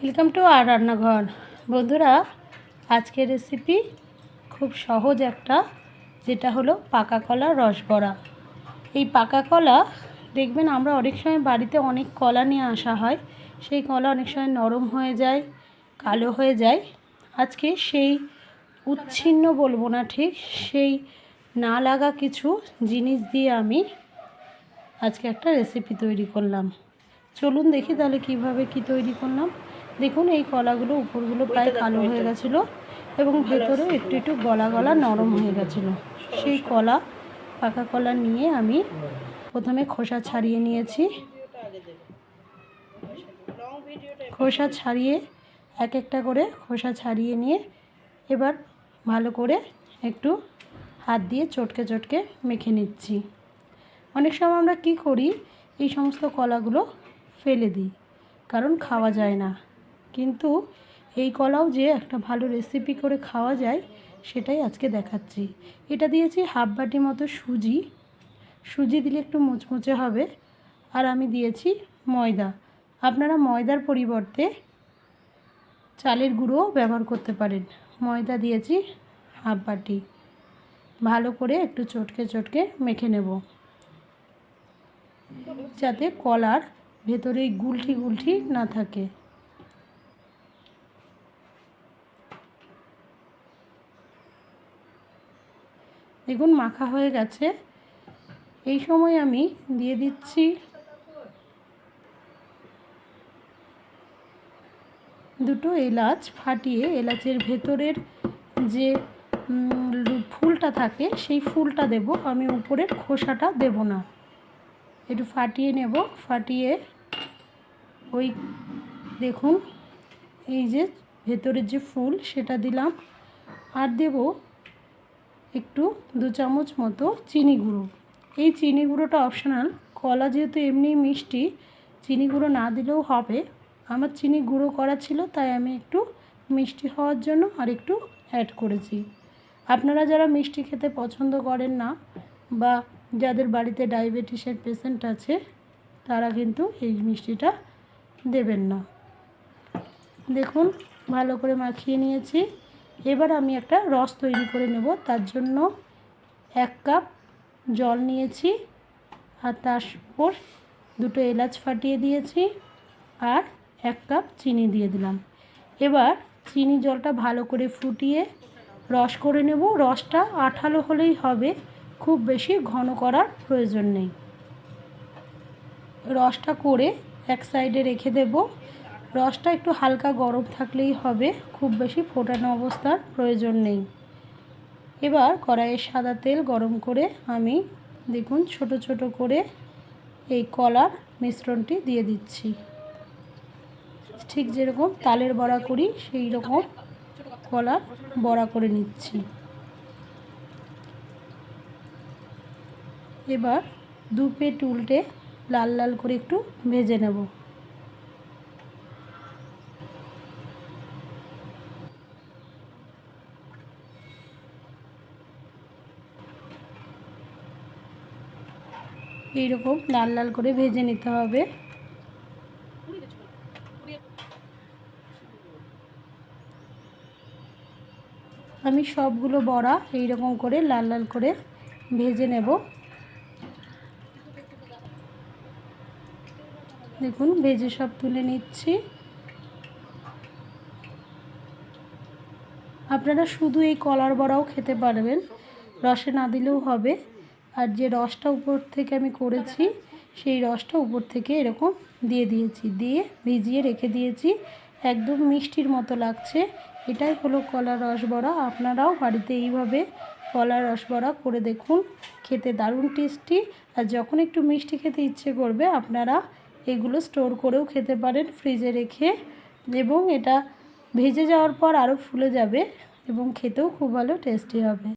Welcome to আর রান্নাঘর। বন্ধুরা, আজকের রেসিপি খুব সহজ একটা, যেটা হলো পাকা কলা রসবড়া এই পাকা কলা, দেখবেন আমরা অনেক সময় বাড়িতে অনেক কলা নিয়ে আসা হয়, সেই কলা অনেক সময় নরম হয়ে যায়, কালো হয়ে যায়। আজকে সেই উচ্ছিন্ন বলব না ঠিক, সেই না লাগা কিছু জিনিস দিয়ে আমি আজকে একটা রেসিপি তৈরি করলাম। চলুন দেখি তাহলে কীভাবে কি তৈরি করলাম। দেখুন এই কলাগুলো উপরগুলো প্রায় কালো হয়ে গেছিল এবং ভেতরে একটু একটু গলা গলা নরম হয়ে গেছিল। সেই কলা পাকা কলা নিয়ে আমি প্রথমে খোসা ছাড়িয়ে নিয়েছি। খোসা ছাড়িয়ে এক একটা করে খোসা ছাড়িয়ে নিয়ে এবার ভালো করে একটু হাত দিয়ে চটকে চটকে মেখে নিচ্ছি। অনেক সময় আমরা কি করি এই সমস্ত কলাগুলো ফেলে দিই কারণ খাওয়া যায় না। কিন্তু এই কলাও যে একটা ভালো রেসিপি করে খাওয়া যায়, সেটাই আজকে দেখাচ্ছি। এটা দিয়েছি হাফ বাটি মতো সুজি। সুজি দিলে একটু মুচমুচে হবে। আর আমি দিয়েছি ময়দা। আপনারা ময়দার পরিবর্তে চালের গুঁড়োও ব্যবহার করতে পারেন। ময়দা দিয়েছি হাফ বাটি। ভালো করে একটু চটকে চটকে মেখে নেব। যাতে কলার ভেতরে গুলঠি গুলঠি না থাকে। দেখুন, মাখা হয়ে গেছে। এই সময় আমি দিয়ে দিচ্ছি দুটো এলাচ ফাটিয়ে, এলাচের ভেতরের যে ফুলটা থাকে, সেই ফুলটা দেব। আমি উপরের খোসাটা দেব না। একটু ফাটিয়ে নেব। ফাটিয়ে ওই দেখুন, এই যে ভেতরের যে ফুল, সেটা দিলাম। আর দেব একটু দু চামচ মতো চিনি গুঁড়ো। এই চিনি গুঁড়োটা অপশনাল কলা যেহেতু এমনি মিষ্টি, চিনি গুঁড়ো না দিলেও হবে। আমার চিনি গুঁড়ো করা ছিল, তাই আমি একটু মিষ্টি হওয়ার জন্য আর একটু অ্যাড করেছি। আপনারা যারা মিষ্টি খেতে পছন্দ করেন না বা যাদের বাড়িতে ডায়াবেটিসের পেশেন্ট আছে, তারা কিন্তু এই মিষ্টিটা দেবেন না। দেখুন, ভালো করে মাখিয়ে নিয়েছি। এবার আমি একটা রস তৈরি করে নেব। তার জন্য এক কাপ জল নিয়েছি আর তার উপর দুটো এলাচ ফাটিয়ে দিয়েছি আর এক কাপ চিনি দিয়ে দিলাম। এবার চিনি জলটা ভালো করে ফুটিয়ে রস করে নেব। রসটা আঠালো হলেই হবে, খুব বেশি ঘন করার প্রয়োজন নেই। রসটা করে এক সাইডে রেখে দেব। রসটা একটু হালকা গরম থাকলেই হবে, খুব বেশি ফোটানো অবস্থার প্রয়োজন নেই। এবার কড়াইয়ে সাদা তেল গরম করে আমি দেখুন ছোট ছোট করে এই কলার মিশ্রণটি দিয়ে দিচ্ছি। ঠিক যেরকম তালের বড়া করি, সেই রকম কলার বড়া করে নিচ্ছি। এবার দু পেট উল্টে লাল লাল করে একটু ভেজে নেব। এইরকম লাল লাল করে ভেজে নিতে হবে। আমি সবগুলো বড়া এইরকম করে লাল লাল করে ভেজে নেব। দেখুন, ভেজে সব তুলে নিচ্ছি। আপনারা শুধু এই কলার বড়াও খেতে পারবেন, রসে না দিলেও হবে। আর যে রসটা উপর থেকে আমি করেছি, সেই রসটা উপর থেকে এরকম দিয়ে দিয়েছি। দিয়ে ভিজিয়ে রেখে দিয়েছি। একদম মিষ্টির মতো লাগছে। এটাই হলো কলার রসবড়া আপনারাও বাড়িতে এইভাবে কলার রসবড়া করে দেখুন। খেতে দারুণ টেস্টি। আর যখন একটু মিষ্টি খেতে ইচ্ছে করবে, আপনারা এগুলো স্টোর করেও খেতে পারেন ফ্রিজে রেখে। এবং এটা ভেজে যাওয়ার পর আরও ফুলে যাবে এবং খেতেও খুব ভালো টেস্টি হবে।